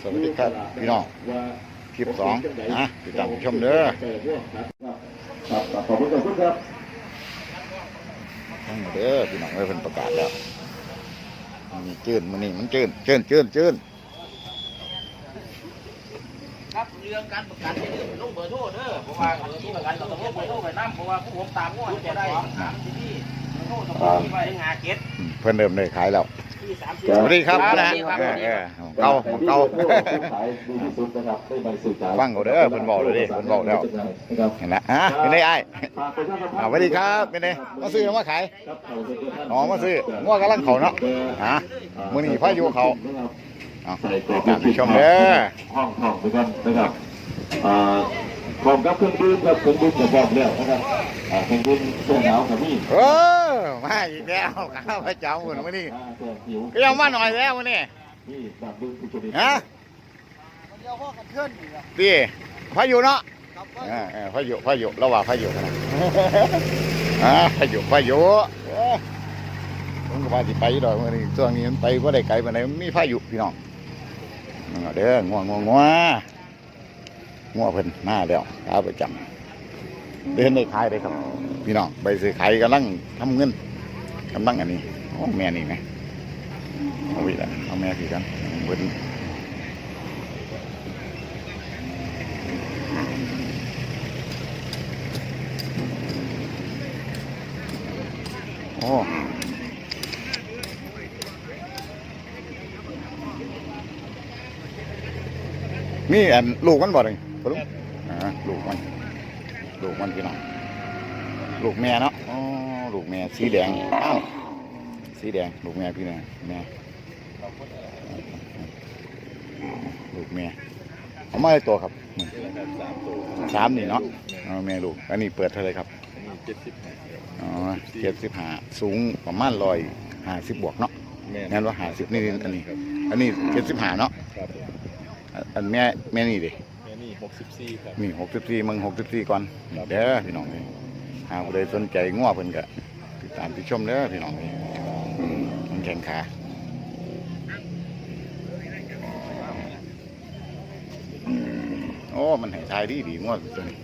สวัสดีครับพี่น้องคลิปสองนะติดตามชมเด้อครับครับขอบคุณขอบคุณครับทั้งเด้อพี่น้องเอ้ยเพิ่นประกาศแล้วมีจื้นมื้อนี้มันจื้นจื้นจื้นจื้นครับเรื่องการประกันอย่าลืมลงเบอร์โทรเด้อเพราะว่าเบอร์โทรประกันเราต้องลงเบอร์โทรไปนํเพราะว่าผู้ผมตามงวดจะได้สามที่นี่เบอร์โทรต้องมีไว้ให้งาเก็ตอืมเพิ่นเริ่มได้ขายแล้วที่ สามสิบสวัสดีครับสนะวัสดีครับเออเออเก่าของเก่าขายดีที่สุดนะครับได้ใบสื่อสารฟังเอาเด้อเพิ่นบอกเลยดิเพิ่นบอกแล้วนะครับเห็นละอะเป็นไงไอ้ายฝากประชาสัมพันธ์อ่าสวัสดีครับเป็นไงมาซื้อมาขายครับเขาเซ็นเตอร์ท่านอ๋อมาซื้องัวกำลังเขาเนาะฮะมื้อนี้พายุเขาเอาใส่กรอบตามไปชมเด้อ ห้องห้องด้วยกันนะครับอ่า พร้อมกับเครื่องดื่มครับเครื่องดื่มกับบอกแล้วนะครับอ่าเครื่องดื่มเครื่องหนาวกับนี่เออมาอีกแล้วข้าวพระเจ้ามื้อนี้อ่าแก้หิวก็ยังมาหน่อยแล้วมื้อนี้นี่แบบดื่มสุดๆฮะดีพายุเนาะเออเออพายุพายุเราว่าพายุนะอ่าพายุพายุเอ้ยผมก็ว่าสิไปอยู่ดอกมื้อนี้ช่วงนี้มันไปบ่ได้ไกลปานใดมันมีพายุพี่น้องนั่นล่ะเด้องัวงัวงัว งัวเพิ่นมาแล้วขาประจำเดินได้ขายได้ครับ พี่น้องใบซื้อขายกำลังทำเงินกำลังอันนี้โอ้แม่นี่ไงเอาไว้ละเอาแม่พี่กันเพิ่นโอ้มีอันลูกมันบ่เลย ปะลุงอ่าลูกมันลูกมันพี่น้องลูกแม่เนาะอ๋อลูกแม่สีแดงอ้าวสีแดงลูกแม่พี่น้องแม่ลูกแม่เอามาได้ตัวครับสามนี่เนาะเอาแม่ลูกอันนี้เปิดเท่าไหรครับอ๋อเจ็ดสิบห้าสูงประมาณร้อยห้าสิบบวกเนาะงั้นว่าห้าสิบนี่อันนี้ อันนี้เจ็ดสิบห้าเนาะครับผมอันอันแม่แม่นี่ดิแม่นี่ห กสิบสี่ครับ มีหกสิบสี่มึงหกสิบสี่ก่อนครับ เด้อพี่น้องเอ้ยหากผู้ใดสนใจง้อเพิ่นก็ติดตามติดชมเด้อพี่น้องเอ้ยอืมมันแข่งขาโอ้มันให้ทายดีดีง้อตัวนี้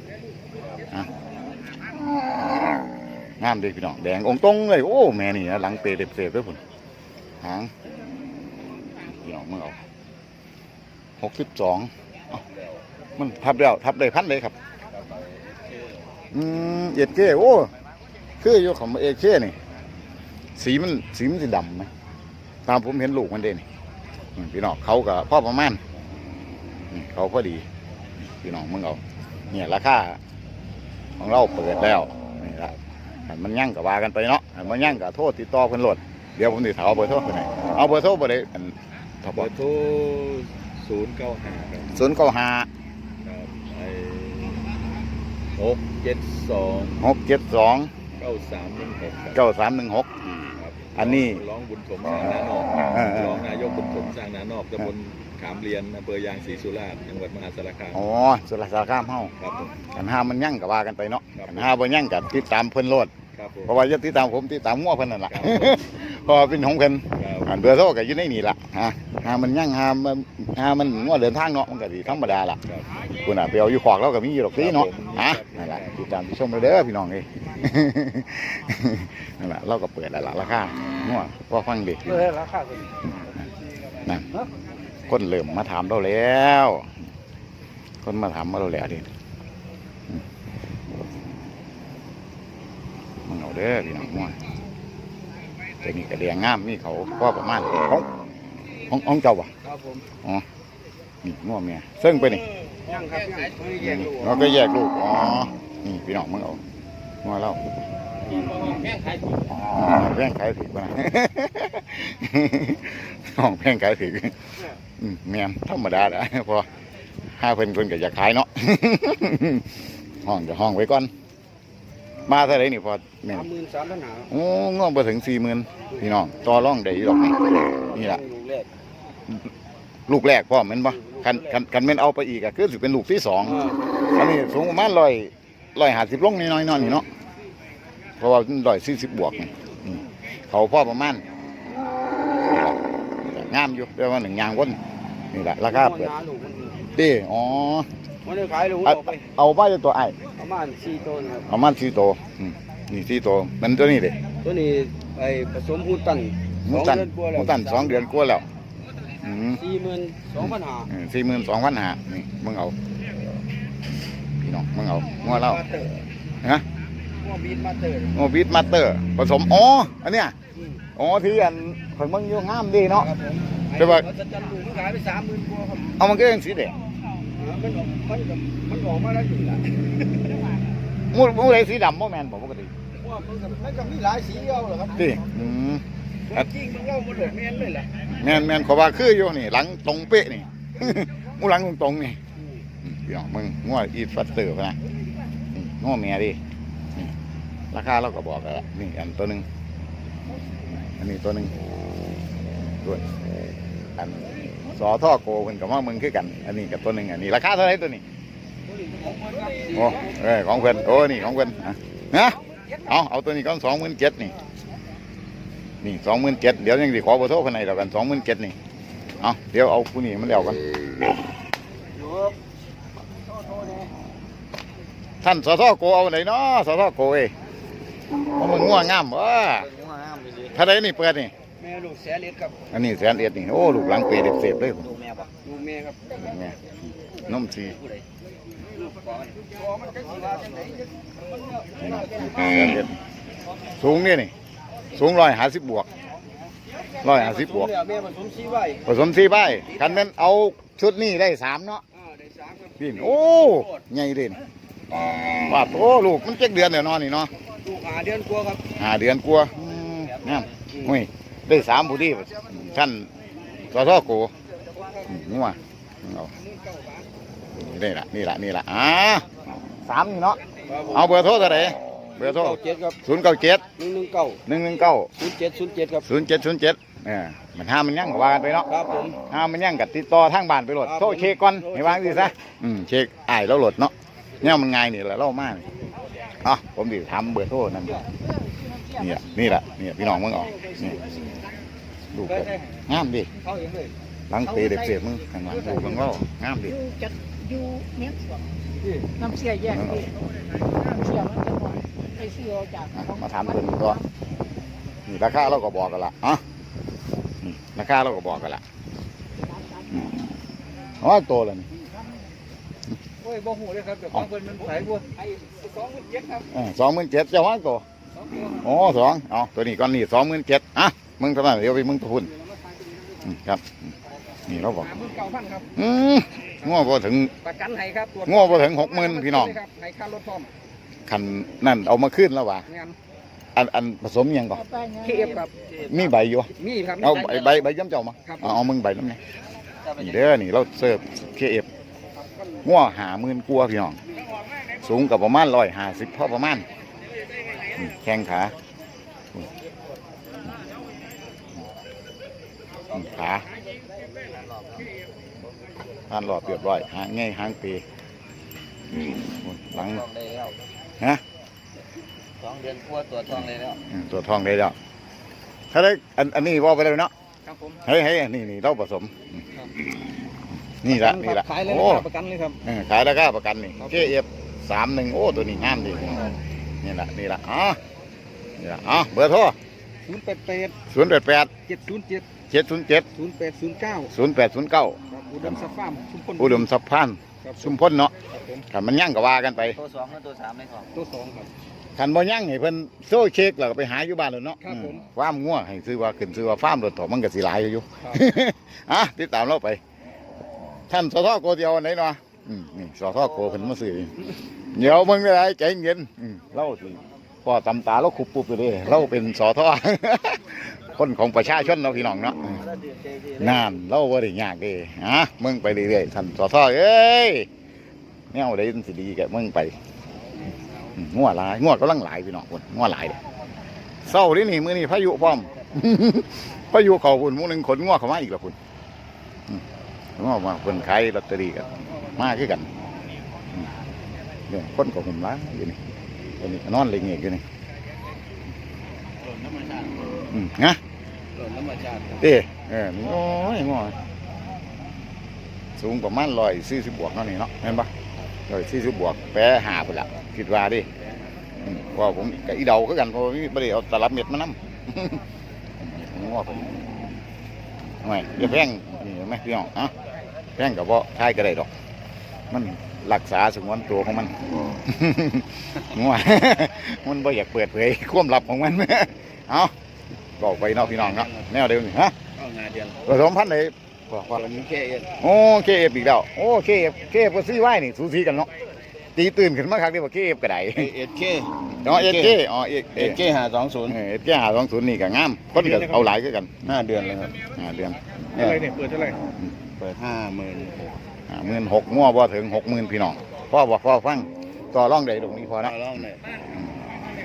อะงามเด้พี่น้องแดงองค์ตรงเลยโอ้แม่นี่นะหลังเปรเด็บเสพด้วยพุ่นหางพี่น้องเมื่อเอาหกสิบสอง มันทับแล้วทับได้พันเลยครับอืมเอ็ดเก้โอ้คืออยู่ของเอเก้นี่ สีมันสีมันสีดำไหมตามผมเห็นลูกมันเด่นพี่น้องเขากับพ่อประมาณนี่เขาพอดีนี่พี่น้องมึงเอาเนี่ยราคาของเราเปิดแล้วนี่ละอันมันยั่งกับว่ากันไปเนาะอันมันยั่งกับโทษติดต่อเพิ่นโหลดเดี๋ยวผมติดถามเอาเบอร์โทรเพิ่นให้เอาเบอร์โทรบ่ได้อันถ้าเบบออกร์โทรศูนย์เก้าห้าครับศูนย์เก้าห้าครับไอ้ หกเจ็ดสองหกเจ็ดสองเก้าสามหนึ่งหกครับเก้าสามหนึ่งหก ครับอันนี้ร้องบุญถมสร้างนานอกเออเออร้องนายกบุญถมสร้างนานอกตำบลขามเรียนอำเภอยางศรีสุราษฎร์จังหวัดมหาสารคามอ๋อสุรสารคามเฮาครับผมกันห้ามันยั่งกับว่ากันไปเนาะครับกันห้าบ่ยั่งกับติดตามเพิ่นโลด ครับผม เพราะว่าจะติดตามผมติดตามงัวเพิ่นนั่นล่ะครับเพราะว่าเป็นของเพิ่นครับ อันเบอร์โทรก็อยู่ในนี่ล่ะฮะหามันยั่งหามันหามันงัวเดินทางเนาะมันก็สิธรรมดาล่ะครับ คุณน่ะไปเอาอยู่ขอกเราก็มีอยู่ดอกตีเนาะครับผมฮะนั่นล่ะติดตามที่ชมเราเด้อพี่น้องเอ้ย นั่นล่ะเราก็เปิดแล้วล่ะราคางัวว่าฟังเด็กเออราคาก็ดีนั่นคนเริ่มมาถามเราแล้ว คนมาถามมาเราแล้วดิอืม มึงเอาเด้อพี่น้องมั่วแต่นี่กระเดียงงามมีเขาก็ประมาณของของของเจ้าบ่ครับผมนี่มั่วเมียเซึ่งไปนี่ยังครับยังเราก็แยกลูกอ๋อนี่พี่น้องมึงเอามั่วเล่าแม่งขายอ่าแพงขายถือบ่ะห้องแพงขายถืออืมแม่นธรรมดาแหละพอห้าเพิ่นคนก็อยากขายเนาะห้องจะห้องไว้ก่อน มาเท่าไหรนี่พอแม่นสามหมื่นสามพันหาโอ้งอบ่ถึงสี่หมื่นพี่น้องต่อรองได้อยู่ดอกนี่นี่ล่ะ ลูกแรก ลูกแรกพ่อแม่นบ่คันคันคันแม่นเอาไปอีกอะคือสิเป็นลูกที่สอง อันนี้สูงประมาณร้อยร้อยห้าสิบลงน้อยๆนอนนี่เนาะเพราะว่าร้อยสี่สิบบวกนี่อืมเขาพ่อประมาณนี่ล่ะก็งามอยู่แต่ว่าหนึ่งยางวนนี่แหละราคาเปิดหลูกมันตีอ๋อ มันได้ขายลูกเอาออกไปเอาไปตัวไอ้ประมาณสี่ต้นครับเอามันสี่ตัวอืมนี่สี่ตัวมันตัวนี้เด้ตัวนี้ไอ้ผสมหูตันหมูตันสองเดือนกว่าหแล้วมูตันสองเดือนกว่าแล้วอืมสี่หมื่นสองพันห้าสี่หมื่นสองพันห้านี่มึงเอาพี่น้องมึงเอางัวเล่าฮะว่าบีดมาเตอร์งัวบีทมาสเตอร์ ผสมอ๋ออันเนี้ยอ๋อที่อันของมึงอยู่งามดีเนาะครับผมแต่ว่าจะจันลูกมันขายไปสามหมื่นกว่าครับเอามันก็ยังสีแดง มันออกมันก็มันออกมาแล้วอยู่ละมูมูอะไรสีดำโมแมนบอกปกติว่ามันก็มันก็มีหลายสีเอาเหรอครับที่อืมจริงมันเล่ามันเลยแม่นเลยแหละแมนแมนขอว่าคืออยู่นี่ หลังตรงเป๊ะนี่ มูหลังตรงตรงๆนี่อืมพี่น้องมึงงัวอีทฟัตเตอร์พะนะนี่งัวเมียดินี่ราคาเราก็บอกแล้วล่ะนี่อันตัวหนึ่งอันนี้ตัวหนึ่งด้วยอันส อท่อโกเพิ่นกับว่ามึงคือกัน อันนี้กับตัวหนึ่งอันนี้ราคาเท่าไหร่ตัวนี้โอ้เออของเพิ่นโอ้นี่ของเพิ่นอะนะเอาเอาตัวนี้ก้อนสองหมื่นเจ็ดนี่นี่สองหมื่นเจ็ดเดี๋ยวยังสิขอเบอร์โทรคนไหนเดียวกันสองหมื่นเจ็ดนี่เอาเดี๋ยวเอาผู้นี้มันเดียวกันท่านสทโกเอาไหนเนาะสทโกเอ้ยเพราะมันง่วงงามว่าถ้าได้นี่เปิดนี่ แม่ลูกแสนเอ็ดครับอันนี้แสนเอ็ดนี่โอ้ลูกหลังเปรย์เด็กเสพเลยลูกแม่ปะลูกแม่ครับเนี่ยนมสีลูกก่อนตัวมันจะสิว่าจังไหนนี่นะแสนเอ็ดสูงนี่นี่สูงร้อยห้าสิบบวกร้อยห้าสิบบวกแม่ผสมซีไว้ผสมสี่ใบคันนั้นเอาชุดนี้ได้สามเนาะอ่าได้สามครับพี่โอ้ใหญ่เด่นว่าโอ้ลูกมันเจ็ดเดือนเดี๋ยวนอนนี่เนาะลูกหาเดือนกว่าครับห้าเดือนกลัวาอืมงามหุ้ย ได้สามผู้ที่ท่านสอทอโกอืมงัวเอานี่ละนี่ละนี่ละอ่าสามนี่เนาะเอาเบอร์โทรเท่าไหร่เบอร์โทรเก้าเจ็ดครับศูนย์เก้าเจ็ดหนึ่งหนึ่งเก้าหนึ่งหนึ่งเก้าศูนย์เจ็ดศูนย์เจ็ดครับศูนย์เจ็ดศูนย์เจ็ดเนี่ยมันห้ามมันยั่งก็ว่ากันไปเนาะครับผมห้ามมันยั่งกับติดต่อทางบ้านไปโหลดครับโทรเช็คก่อนผมให้วางสิซะอืมเช็คอ้ายแล้วโหลดเนาะเนี่ยมันง่ายนี่แหละเล่ามากอะผมดิทำเบอร์โทรนั่นนี่แหละนี่แหละนี่พี่น้องมึงเออกนี่ ดูไปงามดิเข้าเองเลยหลังเตะเด็กเสียมึงข้างหลังดูมึงเล่างามดิอยู่จัดอยู่เนี้ยน้ำเสียแยกนี่น้ำเสียมันจะหน่อยไปเสียจากอะมาถามเพิ่นตัวนี่ราคาเราก็บอกกันละอะนี่ราคาเราก็บอกกันละอืมอ๋อโตแล้วนี่โอ้ยบ่หูเลยครับแต่ของเพิ่นมันขายบัวไอ้สองหมื่นเจ็ดครับสองหมื่นเจ็ดเจ้าว่าโตสองตัวอ๋อสองอ๋อตัวนี้ก้อนนี่สองหมื่นเจ็ดอะ มึงทำไมเดี๋ยวไปมึงทุนอืมครับอืมนี่เราบอก สามหมื่นเก้าพันครับ อืมง้อพอถึง ประกันให้ครับตรวจง้อพอถึงหกหมื่นพี่น้อง ครับให้ค่ารถพร้อมคันนั่นเอามาขึ้นแล้ววะงานอันอันผสมยังก่อนเอาไปไงเคฟครับ มีใบอยู่มีครับเอาใบใบใบย้ำเจ้ามาครับเอาเอามึงใบน้ำเนี่ยนี่เด้อนี่เราเสิร์ฟเคเอฟง้อหาหมื่นกลัวาพี่น้อง สูงกับประมาณร้อยห้าสิบพอประมาณอืมแข้งขาอืม อืมขาท่านหลอดเรียบร้อยหางง่ายหางปีอืมหลังทองได้แล้วฮะสองเดือนกว่าตัวทองได้แล้วอืมตัวทองได้แล้วถ้าได้อันอันนี้ว่าไปเลยเนาะครับผมเฮ้ยเฮ้ยนี่นี่เราผสมอืมนี่ละนี่ละขายเลยโอ้นะครับประกันเลยครับเออขายราคาประกันนี่เคเอฟสามหนึ่งโอ้ตัวนี้งามดีนี่ละนี่ละอ๋อนี่ละอ๋อเบอร์โทรศูนย์แปดแปดศูนย์แปดแปดเจ็ดศูนย์เจ็ด เจ็ดศูนย์เจ็ดศูนย์แปดศูนย์เก้าศูนย์แปดศูนย์เก้าครับอุดมสฟาร์มชุมพลอุดมสัพพันธ์ครับชุมพลเนาะครับผมถ้ามันยั่งก็ว่ากันไปตัวสองกับตัวสามในทองตัวสองครับคันบ่ยั่งให้เพิ่นโซ่เช็คแล้วก็ไปหาอยู่บ้านแล้วเนาะครับผมอืฟาร์มงัวให้ซื้อว่าขึ้นซื้อว่าฟาร์มรถถอมันก็สิหลายอยู่ ครับ อะติดตามเราไป ท่านสทโกเดียวอันไหนเนาะอืมนี่สทโกเพิ่นมาซื้อเดี๋ยวมึงได้ใจเย็นอืมเราสิพอตำตาเราขุบปุบอยู่เด้เราเป็นสท คนของประชาชนเราะพี่น้องเนาะอืมนานเราบ่ได้ยากเด้ฮะมึงไปเรื่อยๆท่านสทเอ้ยแนวใดมันสิดีแกมึงไปอืมงัวหลายงัวกำลังหลายพี่น้องคนงัวหลายเด้เศร้าดินี่มื้อนี้พายุพร้อมพายุเข้าพุ่นหมื้อนึงขนงัวเข้ามาอีกแล้วพุ่นอืมงัวมาเพิ่นขายลอตเตอรี่กันมาคือกันอืมเนี่ยคนก็หุ่มหล้ายอยู่นี่ตัวนี้ก็นอนเล็งเอกอยู่นี่ อืมนะหล่นธรรมชาติครับเด้เออนี่โอ้ยงัวสูงประมาณร้อยสี่สิบบวกเนาะนี่เนาะเห็นปะร้อยสี่สิบบวกแปรหาไปละคิดว่าดิอืมเพราะผมกับอีเดาก็กันเพราะว่าไม่ได้เอาตลับเม็ดมานำผมว่าผมไม่อย่าแพงนี่เห็นไหมพี่น้องอะแพงกับว่าใช่ก็ได้ดอก มันรักษาสงวนตัวของมันงัวมันบ่อยากเปิดเผยความลับของมัน เอา บอกไปเนาะพี่น้องเนาะแนวเดิมนี่ฮะเข้างานเดือนผสมพันธุ์ไหนบอกว่าตอนนี้แค่เอ็นโอ้เคเอฟอีกแล้วโอ้เคเอฟเคเอฟก็ซีไว้นี่สูสีกันเนาะตีตื่นขึ้นมาครั้งเดียวว่าเคเอฟก็ได้เอ็ดเคเนาะเอเคอ๋อเอเอเอ็ดเคหาสองศูนย์เอเคหาสองศูนย์นี่ก็งามคนก็เอาหลายคือกันห้าเดือนเลยครับห้าเดือนเท่าไหรเนี่ยเปิดเท่าไหรเปิดห้าหมื่นหกห้าหมื่นหกมั่วบ่ถึงหกหมื่นพี่น้องพ่อบอกพ่อฟังต่อร่องใดตรงนี้พอเอานะล่องเลย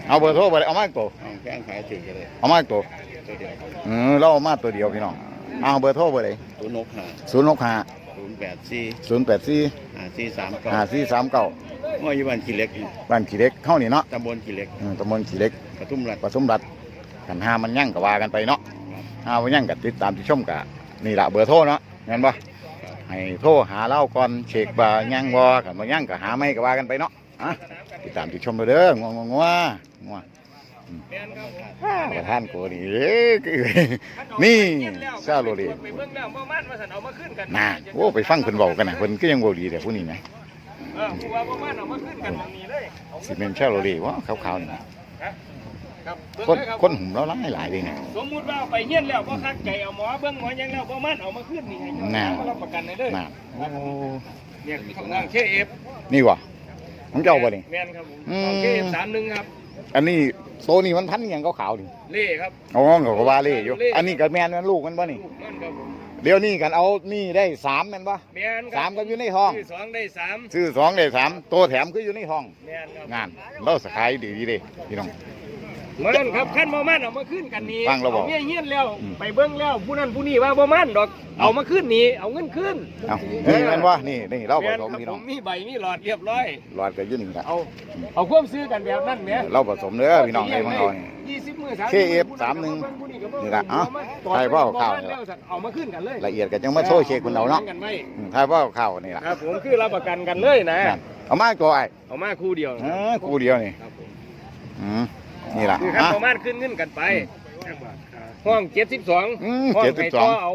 เอาเบอร์โทรไปเลยเอามาอีกตัวเอาแข้งขายถึงกันเลยเอามาอีกตัวตัวเดียวเออเราเอามาตัวเดียวพี่น้องเอาเบอร์โทรไปเลยตัวนกหาศูนย์หกห้าศูนย์แปดสี่ศูนย์แปดสี่หาสี่สามเก้าห้าสี่สามเก้าห้อยยี่วันขี้เล็กนี่บ้านขี่เล็กเข้านี่เนาะตำบลขี้เล็กเออตำบลขี่เล็กกระทุ่มรัดผสมรัฐกันห้ามันยั่งกับว่ากันไปเนาะห้ามันยั่งกับติดตามที่ชมกะนี่ละเบอร์โทรเนาะงั้นปะให้โทรหาเล่าก่อนเช็คบายั่งวอกันมายั่งกับหาไม่กับว่ากันไปเนาะอะ ติดตามที่ชมเด้องัวงัวงัวงัวอืมประธานโกนี่เอ้ยคือนี่ซาโรดีไปเบิ่งแล้วบ่มันว่าซั่นเอามาขึ้นกันน่าโอ้ไปฟังเพิ่นเว้ากันนะเพิ่นก็ยังเว้าดีแต่ผู้นี้นะเออผู้ว่าบ่มันเอามาขึ้นกันตรงนี้เลยสิเป็นซาโรดีวะขาวๆนี่ครับเบิ่งคนเลยครับคนหุ่มเราหลายหลายเลยเนี่ยสมมุติว่าเอาไปเฮียนแล้วบ่คักใจเอาหมอเบิ่งหมอยังแล้วบ่มันเอามาขึ้นนี่ให้น่ามารับประกันได้เลยน่าโอ้เนี่ยของนางเคเอฟนี่วะ ของเจ้าบ่นี่ แม่นครับผมอืมของเคเอฟสามหนึ่งครับ อันนี้โซนี่มันพันอหยังขาวๆนี่เล่ครับ อ๋อเขาก็ว่าเล่อยู่อันนี้กับแมนมันลูกมันบ่นี่ ลูกมันครับผมเดี๋ยวนี้กันเอานี่ได้สามแม่นบ่แม่นครับสามก็อยู่ในท้องซื้สองได้สามซื้อสองได้สามตัวแถมคืออยู่ในห้อง แม่นครับงานเราสขายดีดีเด้พี่น้อง มันครับขั้นบ่มันเอามาขึ้นกันนี่ฟังเราบอกเมียเฮียนแล้วอืมไปเบิ่งแล้วผู้นั้นผู้นี้ว่าบ่มันดอกเอามาขึ้นนี่เอาเงินขึ้นเอานี่แม่นบ่นี่นี่เราผแม่นสคมรับพี่ผน้องมมีใบมีหลอดเรียบร้อยหลอดก็อยู่นี่ละเอาเอาความซื้อกันแบบนั้นแหมเราผสมเด้อพี่น้องไอ้พวกเรานี่ยี่สิบมื้อสาม KF 31นี่ล่ะเอ้าใครว่าเอาข้าวนี่ล่ะเอามาขึ้นกันเลยละเอียดก็จังมาโซ่เช็คคนเราเนาะกันไว้อืมถ้าว่าเข้านี่ล่ะครับผมคือรับประกันกันเลยนะนั่นเอามาตัวไอ้เอามาคู่เดียวเออกูเดียวนี่ครับผมอืม นี่ล่ะคือขั้นอะ ประมาณขึ้นเงินกันไป ห้องเจ็ดสิบสองอืมห้อง72ไห้ต่อเอา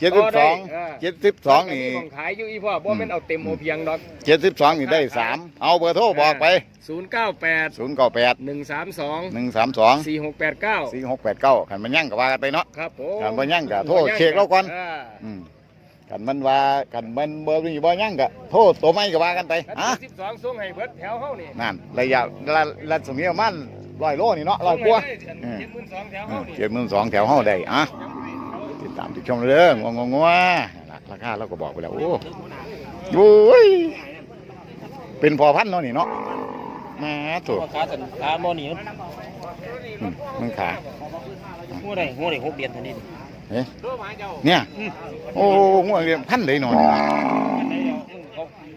เจ็ดสิบสองเออเจ็ดสิบสองนี่ของขายอยู่อีพ่อบ่แม่นเอาเต็มโอเพียงดอกเจ็ดสิบสองนี่ได้สามเอาเบอร์โทรบอกไปศูนย์เก้าแปดศูนย์เก้าแปดหนึ่งสามสองหนึ่งสามสองสี่หกแปดเก้าสี่หกแปดเก้าขันมันยั่งกับว่ากันไปเนาะ ครับผมขันมันยั่งกับโทษเช็คเราก่อนอ่าอืมขันมันว่าขันมันเบอร์นี่บ่ยั่งกับโทษตัวไม่กับว่ากันไปขั้นอะสิบสองส่งให้เบิดแถวเฮานี่นั่นระยะระรัศมีประมัน ร้อยโลนี่เนาะร้อยกว่าเจ็ดหมื่นสองแถวเฮานี่เจ็ดหมื่นสองแถวห้าได้อะติดตามติดชมเรื่องงงงงว่าราคาเราก็บอกไปแล้ว โอ้โอ้ยเป็นพอพันธุ์เนาะนี่เนาะแหมาถูกขาสันขาโมนี่อืมมึงขาหัวได้หัวได้หกเดือนเท่านี้เอ๊ะเนี่ยโอ้ง่วงเรียนพันเลยหนอน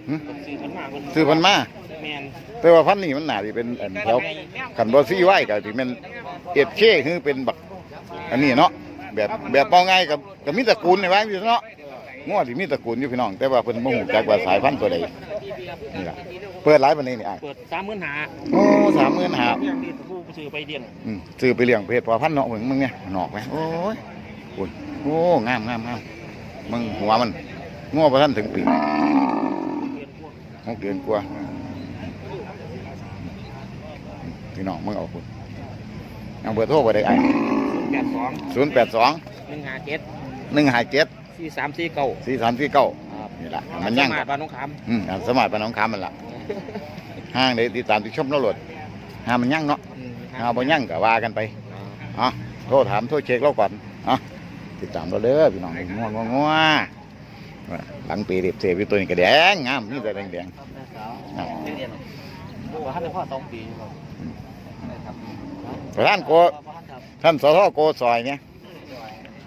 หืมซื้อมันมาเพิ่นซื้อพันมา แม่นแต่ว่าพันนี่มันหนาที่เป็นอันแถวขันบอซี่ไหวกับที่มันเอ็ดเช่คือเป็นบักอันนี้เนาะแบบแบบเปาง่ายกับกับมีตระกูลในบ้านอยู่เนาะง่วงที่มีตระกูลอยู่พี่น้อง แต่ว่าเพิ่นบ่ฮู้จักว่าสายพันธุ์ตัวใดนี่ล่ะเปิดหลายปานนี้นี่อ้ายเปิดสามหมื่นหาโอ้สามหมื่นหาเรื่องนี้ผู้ซื้อไปเรียนอืมซื้อไปเลี้ยงเพศพอพันธุ์เนาะมึงมึงเนี่ยนอกไหมโอ้ยโอ้ยโอ้งามงามงามมึงหัวมันงัวพอท่านถึงปีหกเดือนกว่า พี่น้องมึงเอาคุณเอาเบอร์โทรไปได้ไอ้แปดสองศูนย์แปดสองหนึ่งห้าเจ็ดหนึ่งห้าเจ็ดสี่สามสี่เก้าสี่สามสี่เก้านี่แหละมันยั่งสมาร์ทบ้านน้องคอืมอันสมัยปานน้องคำมันละห้างเดี๋ยวติดตามติดชมแล้วโหลดห้างมันยั่งเนาะำห้างบ่ยั่งก็ว่ากันไปอ๋อโทรถามโทรเช็คเราก่อนอ๋อติดตามเราเด้อพี่น้องง่วงง่วงง่วงหลังปีเรียบเสียบอยู่ตัวนี้ก็แดงงามนี่แต่แดงแดงๆอะเรียนว่าท่านได้พ่อสองปี ประธานโกท่านสทโกซอยเนี่ย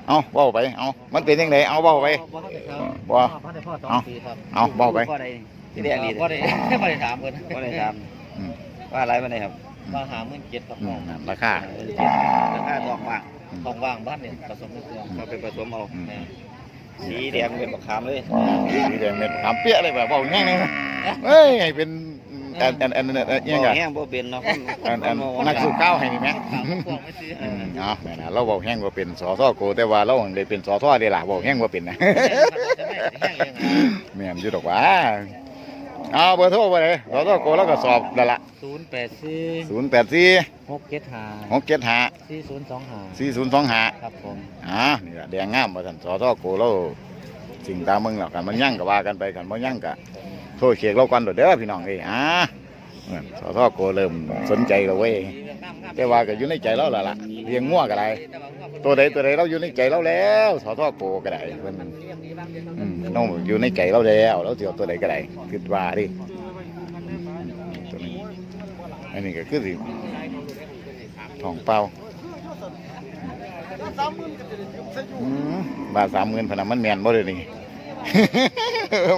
เอาเบ้าไปเอามันเป็นยังไงเอาเบ้าไปบ่พ่อได้พ่อสองเอาปีครับเอาเบ้าไปพ่อได้ที่แรกนี่พ่อได้พ่อได้ถามเพิ่นพ่อได้ถามอืมว่าอะไรมาเนี่ยครับว่าหาเงินเจ็ดกับอืน้มองนั่นราคาราคาทองว่างอืมทองว่างบ้านเนี่ยผสมเกลือเขาไปผสมเอาอืมสีแดงเป็นบักขามเลยสีแดงเม็ดขามเปี้ยอะไรแบบบอกง่ายเลยเอ้ยให้เป็น อันอันอันอันอันยังไงแห้งบ่เป็นเนาะอันอันนักสู้ข้าวให้นี่ไหมอืมเนาะแม่นะเราบอกแห้งว่าเป็นสอทอโกแต่ว่าเราได้เป็นสอทอเดล่ะบอกแห้งว่าเป็นนะแม่นอยู่ดอกว่าเอาเบอร์โทรไปเลยสอทอโกแล้วก็สอบแล้วล่ะศูนย์แปดสี่ศูนย์แปดสี่หกเจ็ดห้าหกเจ็ดห้าสี่ศูนย์สองห้าสี่ศูนย์สองห้าครับผมอ่านี่ละแดงงามมาท่านสอทอโกเราสิ่งตามมึงหรอกกันมันยั่งกับว่ากันไปกันมันยั่งกะ โทษเขียกเรากันโดดเด้อพี่น้องเอ้ยอ่าเอสอทอโกเริ่มสนใจเราเว้ยแต่ว่าก็อยู่ในใจเราและล่ะเลี้ยงงัวก็ได้ตัวใดตัวใดเราอยู่ในใจเราแล้วสอทอโกก็ได้เพิ่นอืมน้องอยู่ในใจเราแล้วเราเสียวตัวใดก็ได้คิดว่าดิตัวนี้อันนี้ก็คือสิทองเปล่าบาทสามหมื่นพนันมันแมนบ่เลยนี่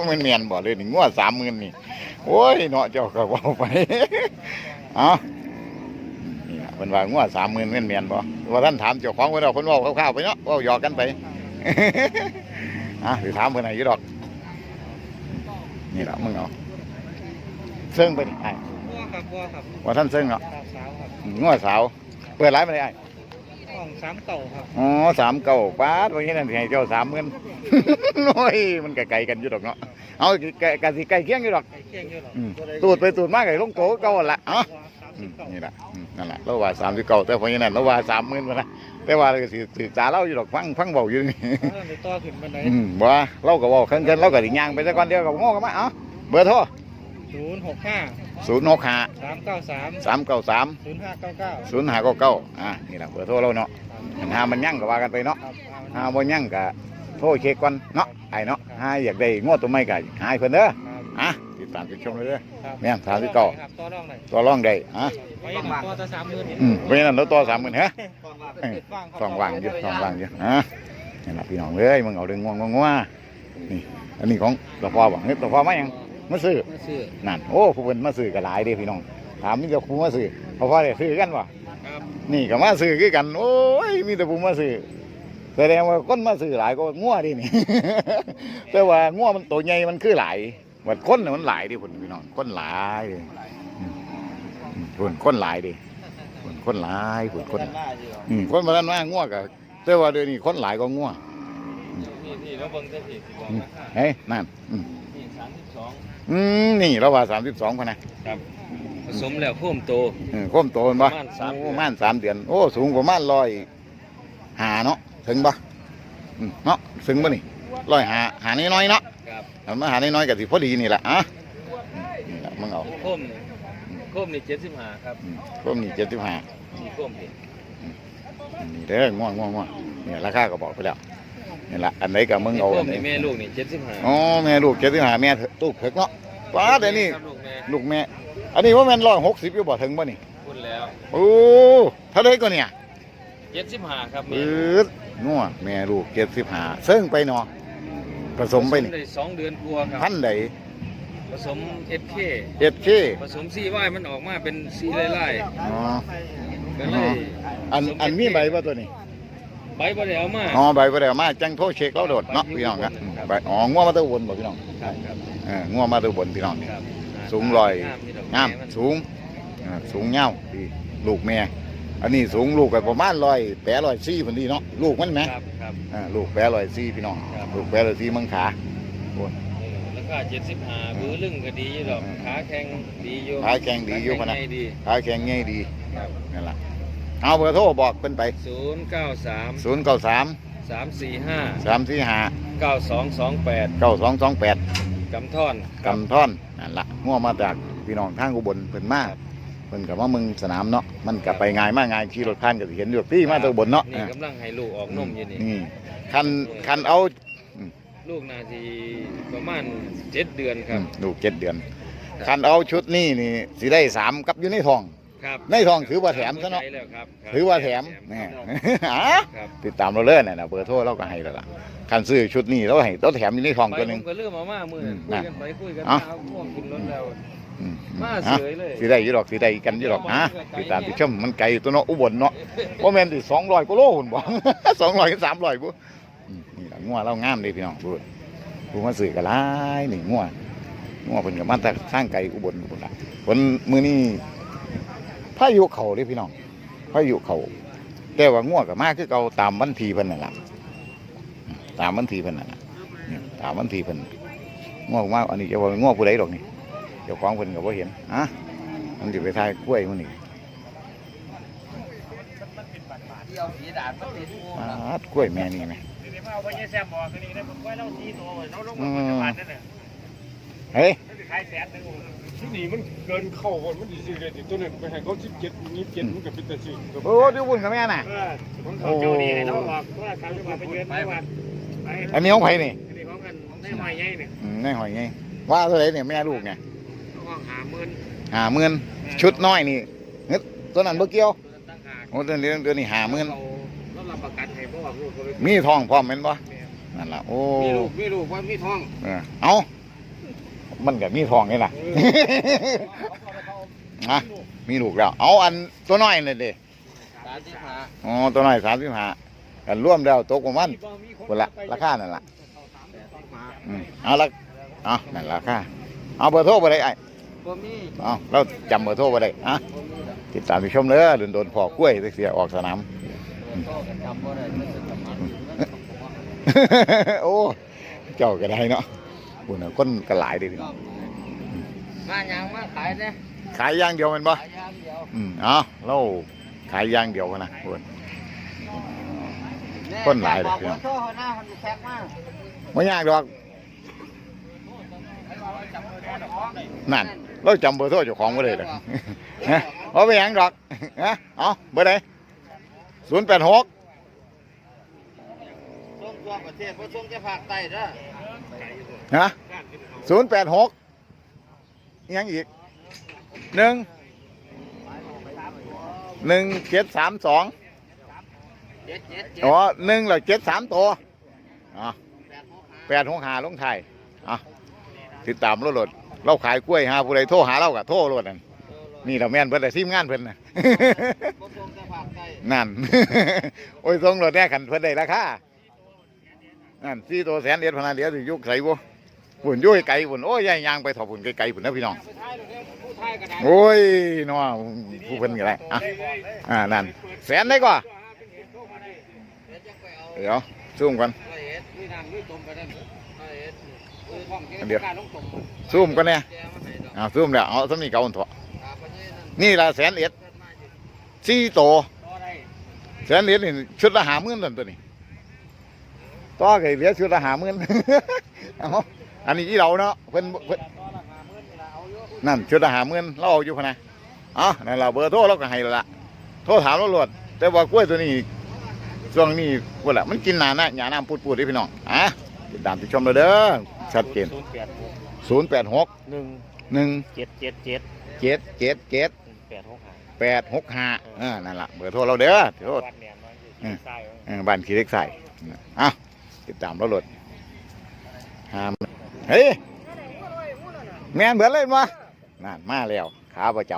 มันแมนบ่เลยนี่งวดสามหมื่นนี่โอ้ยเนาะเจ้าก็บอกไปเอ้านี่ล่ะเพิ่นว่างวดสามหมื่นแม่นแมนบ่ว่าท่านถามเจ้าของเพิ่นเอาเพิ่นเว้าคร่าวๆไปเนาะเว้าหยอกกันไปอะสิถามเพิ่นให้อยู่ดอก นี่ล่ะมึงเอาเซิงไปนี่ไอ้บัวครับบัวครับว่าท่านเซิงเนาะสาวสาวครับงวดสาว เปิดร้านมาได้ไอ้ห้ องสามเก่าครับอ๋อสามเก้าป้าดวันนี้นั่นสิให้เจ้าสามหมื่นโอ้ยมันไกลๆกันอยู่ดอกเนาะเอาไกลกันสิใกล้เคียงอยู่ดอกไก่เคียงอยู่หรออืมตูดไปตูดมากไอ้ลงโตเก่าหั่นละเอ๋อสามอืสิมบเก่านี่แหละอืมนั่นแหละเราว่าสามสิบเก้าแต่พออย่างนั้นเราว่าสามหมื่นมานะแต่ว่าเราก็สิศึกษาเราอยู่ดอกฟังฟังเบาอยู่นี่เออในต่อขึ้นบันไดอืมบ่ว่าเราก็บอกเคินๆเราก็สิย่างไปสักก่อนเดียวกับโง่กันมาเอ้าเบอร์โทร ศูนย์หกห้าศูนย์หกห้าสามเก้าสามสามเก้าสามศูนย์ห้าเก้าเก้าศูนย์ห้าเก้าเก้าอ่านี่แหละเบอร์โทรเราเนาะอันหามันยั่งก็ว่ากันไปเนาะครับหาบ่ยั่งก็โทรเช็คก่อนเนาะไอ้เนาะหาอยากได้งวดตัวใหม่ก็หาให้เพิ่นเด้อครับอะติดตามติดชมเลยเด้อครับแม่นสามสิบเก้าครับต่อรองหน่อยตัวรองได้อะไว้หนึ่งตัวจะสามหมื่นอืมเพราะฉะนั้นเราต่อสามหมื่นฮะเออว่างครับสองว่างอยู่สองว่างอยู่อะนี่ล่ะพี่น้องเอ้ยมึงเอาเรื่องง่วงง่วงง่วงนี่อันนี้ของตะพอบ่เฮ้ยตะพอมายัง มาซื้อมาซื้อนั่นโอ้ผู้เพิ่นมาซื้อก็หลายเด้พี่น้อง ถามมีแต่ผู้มาซื้อเพราะว่าได้ซื้อกันบ่ครับนี่ก็มาซื้อคือกัน โอ้ยมีแต่ผู้มาซื้อแสดงว่าคนมาซื้อหลายก็งัวดินี่ แต่ว่างัวมันตัวใหญ่มันคือหลายว่าคนน่ะมันหลายดิพุ่นพี่น้องคนหลายดิอืมอืมพุ่นคนหลายดิพุ่นคนหลายพุ่นคนอืมคนมาด้านว่างัวก็แต่ว่าเดี๋ยวนี้คนหลายก็งัวนี่นี่เราเบิ่งได้สิอืมเฮ้ยนั่นอืมนี่สามสิบสอง อืมนี่เราว่าสามสิบสองคนนะผสมแล้วเพิ่มโตเออก้มโตมันบ่ประมาณสามเดือนโอ้ประมาณสามเดือน โอ้ สูงประมาณร้อยหาเนาะถึงบ่อืมเนาะถึงบ่นี่ร้อยหาหาน้อยๆเนาะครับเอามาหาน้อยๆก็สิพอดีนี่แหละอะอืมนี่แหละมึงเอาเพิ่มเพิ่มนี่เจ็ดสิบห้าครับอืมร่วมนี่เจ็ดสิบห้านี่เพิ่มนี่นี่เด้อง่วงง่วงง่วงเนี่ยราคาก็บอกไปแล้ว นี่แหละอันไหนก็มึงเอาเพิ่อัมนไหนนี่แม่ลูกนี่เจ็ดสิบห้าอ๋อแม่ลูกเจ็ดสิบห้าแม่ลูกเถิกเนาะป้าเดี๋ยวนี้ครับลูกแม่ลูกแม่ อันนี้ว่าแม่นร้อยหกสิบอยู่บ่ถึงบ่นี่พูดแล้วโอ้เท่าไรก็เนี่ยเจ็ดสิบห้าครับแม่ปืดงัวแม่ลูกเจ็ดสิบห้าเซิ่งไปเนาะผสมไปนี่ได้สองเดือนกลัวาครับพันใดผสม FK เอ็ดเคผสมซีไว้มันออกมาเป็นสีไล่อ๋อๆก็เลยอันอันมีใบป่ะตัวนี้ ใบบ่ได้เอามาอ๋อใบบ่ได้เอามาจังโทรเช็คเราโดดเนาะพี่น้องครับใบอ๋องัวมาตะวนบ่พี่น้องครับครับเอองัวมาตะวนพี่น้องครับสูงร้อยงามที่ดอกงามแนสูงเออสูงเงาวดีลูกแม่อันนี้สูงลูกก็ประมาณร้อยแปดร้อยสี่พอดีเนาะลูกมันไหมครับครับอ่าลูกแปดร้อยสี่พี่น้องครับลูกแปดร้อยสี่มังขาราคาเจ็ดสิบห้าบื้อลึงก็ดีอยู่ดอกขาแข็งดีอยู่ขาแข็งดีอยู่พะนะขาแข็งดีขาแข็งง่ายดีครับนั่นแหละ เอาเบอร์โทรบอกเพิ่นไป ศูนย์เก้าสามศูนย์เก้าสามสามสี่ห้าสามสี่ห้าเก้าสองสองแปดเก้าสองสองแปดกำท่อนกำท่อนนั่นละงัวมาจากพี่น้องทางอุบลเพิ่นมาเพิ่นกับว่ามึงสนามเนาะมันกับไปง่ายมากง่ายขี่รถผ่านก็สิเห็นอยู่พี่มาจากอุบลเนาะนี่กำลังให้ลูกออกนมอยู่นี่ นี่คันคันเอาลูกนาทีประมาณเจ็ดเดือนคอืรับ มลูกเจ็ดเดือนคันเอาชุดนี้นี่สิได้สามกับอยู่ในทอง ครับในทองถือว่าแถมซะเนาะ ใช่แล้วครับครับถือว่าแถมแถนี่ครับอะครับติดตามเราเลยน่ะนะเบอร์โทรเราก็ให้แล้วล่ะคันซื้อชุดนี้เราให้เราแถมอยู่ในทองตัวหนึงไปผมก็เริ่มมามามืออืมคุยกันไปคุยกันเอ้ามาเอาพวกขึ้นรถแล้ว อืมมาอะเฉยเลย สิได้อยู่ดอกสิได้กันอยู่ดอกฮะติดตามติดชมมันไกลอยู่ตัวเนาะอุบลเนาะบ่แม่นสิ200กว่าโลหุ่นบ่200 300บ่อืมนี่ล่ะงัวเรางามเลยพี่น้องพูดผู้มาสื่อกันหลายนี่งัวงัวเพิ่นก็มาแต่ข้างไกลอุบลอุบลละวันมื้อนี้ พายุเข้าเด้พี่น้องพายุเข้าแต่ว่างัวก็มาคือเก่าตามวันทีเพิ่นนั่นล่ะตามวันทีเพิ่นนั่นล่ะตามวันทีเพิ่นงัวมากอันนี้จะว่าเป็นงัวผู้ใดดอกนี่เจ้าของเพิ่นก็บ่เห็นอะมันสิไปทายกล้วยมันนี่าดมันติดงูอาดกล้วยแม่นี่ไหมเฮ้ย ที่นี่มันเกินเข้าคนมันดีสิเลยตัวนั้นไปให้เขาสิบเจ็ดยี่สิบเจ็ดมันก็เป็นแต่สิโอ้ดูบุญกับแม่น่ะ เออผมขอเจ้าดีให้เราบอกว่าการจะมาไปเยือนไปวันไปอันนี้ของไผนี่อันนี้ของกันได้ใหม่ใหญ่เนี่ยอืมในหอยไงว่าเท่าไหรเนี่ยแม่ลูกเนี่ยห้องหาหมื่นหาหมื่นชุดน้อยนี่เฮ้ยตัวนั้นบ่เกี่ยวตั้งหากโอ้ตัวนี้ตัวนี้หาหมื่นเราเรารับประกันให้เพราะว่าลูกเขาเลยมีทองพร้อมแม่นบ่นั่นล่ะโอ้มีลูกมีลูกว่ามีท้อง เออเอา มันก็มีทองนี่ล่ะ นะมีลูกแล้ว เอาอันตัวน้อยนี่เด้สามสิบห้าอ๋อตัวน้อยสามสิบห้ากันรวมแล้วตกประมาณคนละราคานั่นล่ะอืมเอาละเอานั่นราคาเอาเบอร์โทรไปเลยไอ้บ่มีเอาเราจำเบอร์โทรไปเลยอะติดตามไปชมเลยโดนโดนๆพอกล้วยเสียออกสนามโตกันจำบ่ได้ไม่สึกกับมันโอ้ เจ้าก็ได้เนาะ บุญน่ะคนก็หลายเดีพี่น้องมาหยังมาขายเนี่ยขายอย่างเดียวแมันบ่ขายอย่างเดียวอืมเอาเราขายอย่างเดียวกันนะบุญคนหลายเลยบอกว่าโทรหน้าคนแท็กมาไม่ยากดอกนั่นเราจำเบอร์โทรเจ้าของไ่ได้เลยฮะเอาไปหยังดอกฮะเอาเบอร์ใดศูนย์แปดหกส่งตัวประเทศบ่ส่งแค่ภาคใต้เด้อ ฮะศูนย์แปดหกยังอีกหนึ่งหนึ่งเจ็ดสามสองเจ็ดเจ็ดเจ็ดอ๋อหนึ่งแล้วเจ็ดสามตัวอ๋อแปดหกห้าแปดหกหาลงไทยอะติดตามรถรถเราขายกล้วยหาผู้ใดโทรหาเรากะโทรรถนั่นนี่เราแม่นเพิ่นแต่ทีมงานเพิ่นน่ะบ่ส่งแค่ภาคใต้นั่น โอ้ยส่งรถแน่ขันเพิ่นได้ราคานั่นสี่ตัวแสนเดียดพนาเดียวสิอยุกไสบ่ ฝุ่นอยุ่ยไกลฝุ่นโอ้ยยายยางไปถอฝุ่นไกลๆฝุ่นนะพี่น้องไปท้ายเลยผู้ท้ายก็ได้โอ้ยน้อผู้เพิ่นก็ได้อะอ่านั่นแสนได้ก่อนเดี๋ยวจะไปเอาเดี๋ยวซูมกันร้อยเอ็ดมีน้ำมีต้มไปได้หมดร้อยเอ็ดคือห้องเก็บเดี๋ยวการลงต้มซูมกันเนี่ยแกมาให้ดอกอ่าซูมแล้วเอาสำนีเก่าอันเถอะตาปะเนี่ยนั่นนี่ละแสนเอ็ดเพิ่นมาอยู่สี่ตัวต่อได้แสนเหรียญนี่ชุดละหาหมื่นตันตัวนี้ต่อไก่เหรียญชุดละหาหมื่นเอา อันนี้ที่เราเนาะเพิ่นเพิ่นต่อราคาหมื่นนี่ล่ะเอาอยู่นั่นชุดละหาหมื่นเราเอาอยู่พะนะเอ๋อนั่นเราเบอร์โทรเราก็ให้แล้วละโทรถามเราโลดแต่ว่ากล้วยตัวนี้ช่วงนี้ว่าละมันกินหนานะหยาน้ำปูดๆเด้พี่น้องอะติดตามติดชมเราเด้อชัดเจนศูนย์แปดหกศูนย์แปดหกหนึ่งหนึ่งเจ็ดเจ็ดเจ็ดเจ็ดเจ็ดเจ็ดแปดหกห้าแปดหกห้าเออนั่นละเบอร์โทรเราเด้อโทษวัดแหนมน้อยอืมใส่เออบ้านขี้เล็กใส่อะติดตามเราโหลดห้าม เฮ้ยแม่นเบิดเลยมานั่นมาแล้วขาประจ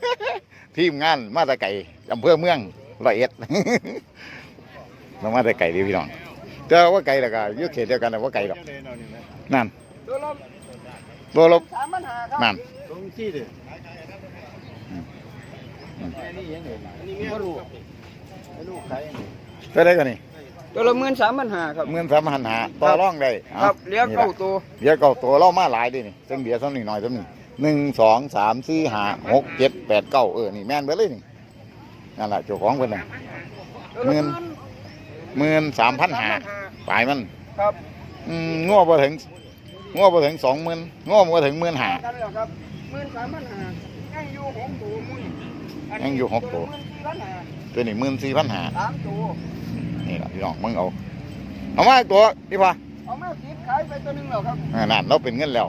ำทีมงานมาแตะไก่อำเภอเมืองร้อยเอ็ดเรามาแต่ไก่ดีพี่น้องเจอว่าไก่แล้วก็อยุเขตเดียวกันแต่ว่าไก่หรอกนั่นตัวลบนั่นตรงที่เด้ก็ได้กันนี่ ตัวละหมื่นสามพันห้าครับ เงินสามหันหาต่อร่องได้ครับเลี้ยงนี่เก้าล่ะตัวเดี๋ยวเก่าตัวเรามาหลายดินี่จังเดียวสักหน่อยหน่อยสักหนึ่งหนึ่งสองสามสี่ห้าหกเจ็ดแปดเก้าเออนี่แม่นเบิดเลยนี่นั่นแหละเจ้าของเพิ่นน่ะหมื่น หมื่นสามพันห้าปลายมันครับอืมง้อบ่ถึงง้อบ่ถึงสองหมื่นง้อบ่ถึงหมื่นห้ากันแล้วครับหมื่นสามพันห้ายังอยู่หกตัวมุ้ยยังอยู่หกตัว หมื่นสี่พันห้าตัวนี้หมื่นสี่พันห้าสามตัว นี่แหละพี่น้องมึงเอาเอามาอีกตัวพี่พาเอามาสิบขายไปตัวหนึงแล้วครับอ่านั่นเราเป็นเงินแล้ว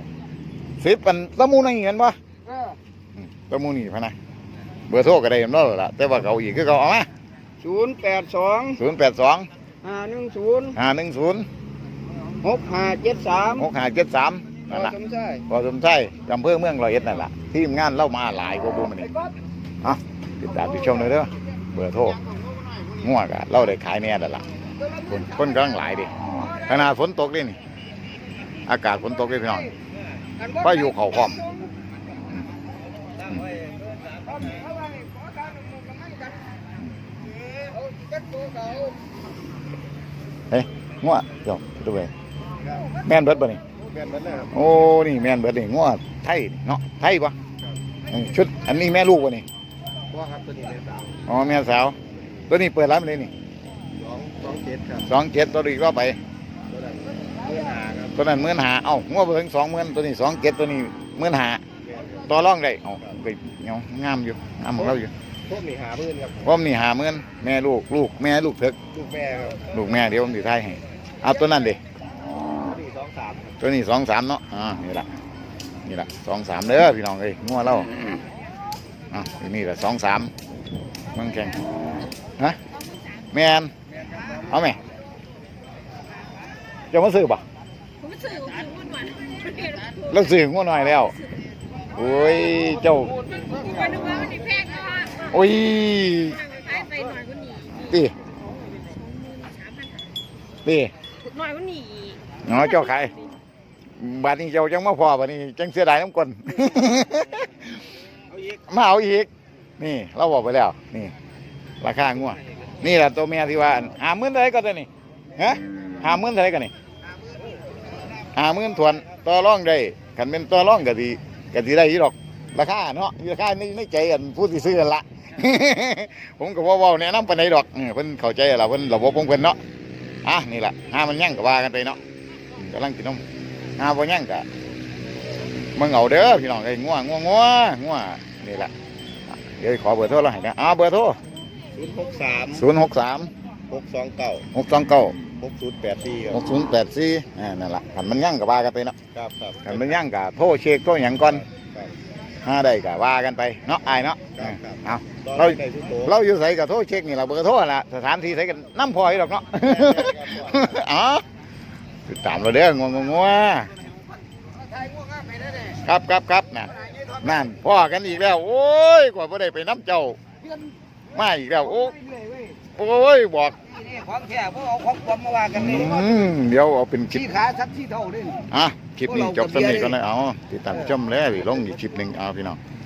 สิบเป็นตะมูนี่เงินปะเอออืมตะมูนี่พะนะเบอร์โทรก็ได้เนาะล่ะแต่ว่าเขาอีกคือเขาเอามาศูนย์แปดสองศูนย์แปดสองห้าหนึ่งศูนย์ห้าหนึ่งศูนย์หกห้าเจ็ดสามหกห้าเจ็ดสามพนั่อนแหละสมใช่พอสมใช่อำเภอเมืองร้อยเอ็ดนั่นแหละทีมงานเล่ามาหลายกว่าบุมันไอ้นี่ก๊อฟเอาติดตามติดชมเลยเด้อเบอร์โทร ง่วงอะเล่าได้ขายแน่แล้วล่ะคนคนกำลังหลายดิขนาดฝนตกเลยนี่ อากาศฝนตกเลยพี่น้องพายุเขาพร้อมเฮ้ยงัวเดี๋ยวดูไปแม่นเบิดบ่นี่แม่นมันนะครับโอ้ นี่แม่นเบิดนี่งัวไทยเนาะไทยปะเออชุดอันนี้แม่ลูกปะนี่ว่าครับตัวนี้เป็นสาวอ๋อแม่สาว ตัวนี้เปิดร้านไปเลยนี่สองสองเจ็ดครับสองเจ็ดตัวนี้ก็ไปตัวนั้นเพื่อนหาครับตัวนั้นหมื่นหาเอ้างัวไปถึงสองหมื่นตัวนี้สองเจ็ดตัวนี้หมื่นหาแม่นครับต่อรองได้เอ้าไปเงางามอยู่งามของเราอยู่พวกนี้หาเพื่อนครับพร้อมนี่หาหมื่นแม่ลูกลูกแม่ลูกเถิกลูกแม่ครับลูกแม่เดี๋ยวผมสิทายให้เอาตัวนั้นเด้ตัวนี้สองสามครับตัวนี้สองสามเนาะอ่านี่ละนี่ละสองสามเด้อพี่น้องเอ้ยงัวเราอะนี่ละสองสามเมืองแข่ง ฮะแมนเอาไหมจะมาซื้อป่ะผมซื้อผมซื้อวันวันเราซื้องัวหน่อยแล้วโอ้ยเจ้าวันนึงว่ามันแพงนะฮะโอ้ยทางไปขายไปหน่อยกว่านี้ตีตีหน่อยกว่านี้เนาะเจ้าขายบัดนี้เจ้าจังมาพอบัดนี้จังเสียดายน้ำกลนมาเอาอีก นี่ เราบอกไปแล้ว นี่ ราคางัวนี่แหละตัวเมียที่ว่าหาหมื่นเท่าไรก็ตัวนี้ฮะหาหมื่นเท่าไรกันนี่หาหมื่นทวนต่อร่องได้ขันเป็นต่อร่องก็ดีก็ดีได้ยี่ดอกราคาเนาะราคาในในใจกันผู้ที่ซื้อกันละผมก็บ่เว้าแนะนำไปานดอกเพิ่นเข้าใจแล้วเพิ่นระบบของเพิ่นเนาะอะนี่แหละห้ามันยั่งก็ว่ากันไปเนาะกำลังกินนมห้าบ่ยั่งก็มึงเอาเด้อพี่น้องไอ้ยงัวงัวงัวงัวนี่แหละเดี๋ยวขอเบอร์โทรเราให้นะอ้าวเบอร์โทร ศูนย์หกสามศูนย์หกสามหกสองเก้าหกสองเก้าหกศูนย์แปดสี่คหรับกศูนย์แปดสี่อ่านั่นแหละขันมันยั่งก็ว่ากันไปเนาะครับครับขันมันยั่งก็โทรเช็คโทรหยังก่อนครับหาได้ก็ว่ากันไปเนาะอายเนาะครับครับเอาตอนเราในทุกโตเราอยู่ใส่กับโทรเช็คนี่เราเบอร์โทรละสถานที่ใส่กันน้ำพลอยดอกเนาะอ๋อติดตามเราเด้องงงงวครับครับครับนั่นนั่นพ่อกันอีกแล้ว โอ้ยกว่าไ่ได้ไปน้ำเจ้า มาอีกแล้วโอ้โอ้ยบอกนี่ของแท้พวกเอาของปลอมมาว่ากันนี่อืมเดี๋ยวเอาเป็นคลิปชี้ขาสักที่เท่านี่อะคลิปนี้จบสนิทกันเลยเอาติดตามชมเลยลงอีกคลิปหนึ่งเอาพี่น้องเ